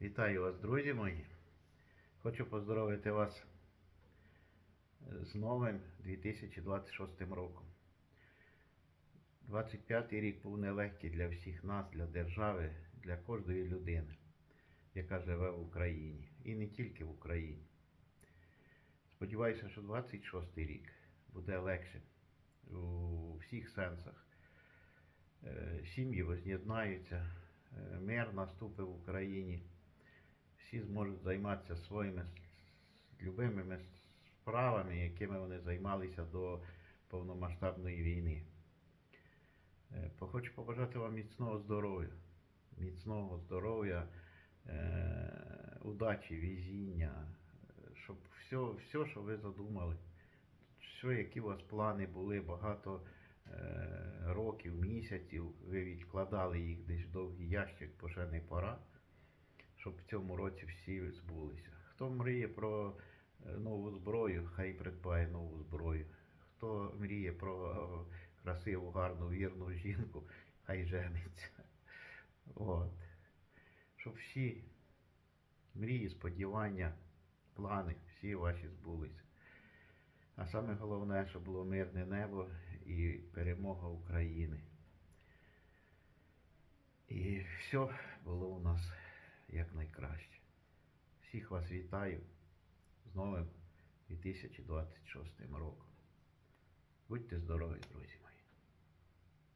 Вітаю вас, друзі мої. Хочу поздоровити вас з новим 2026 роком. 25-й рік був нелегкий для всіх нас, для держави, для кожної людини, яка живе в Україні. І не тільки в Україні. Сподіваюся, що 26-й рік буде легше у всіх сенсах. Е, Сім'ї воз'єднаються, е, мир наступить в Україні всі зможуть займатися своїми любимими справами, якими вони займалися до повномасштабної війни. Е, Хочу побажати вам міцного здоров'я, міцного здоров'я, е, удачі, везіння, е, щоб все, все, що ви задумали, все, які у вас плани були, багато років, місяців, ви відкладали їх десь в довгий ящик, бо ще не пора цьому році всі збулися. Хто мріє про е, нову зброю, хай придбає нову зброю. Хто мріє про е, красиву, гарну, вірну жінку, хай жениться. От. Щоб всі мрії, сподівання, плани, всі ваші збулися. А саме головне, щоб було мирне небо і перемога України. І все було у нас якнайкраще. Всіх вас вітаю з новим 2026 роком. Будьте здорові, друзі мої.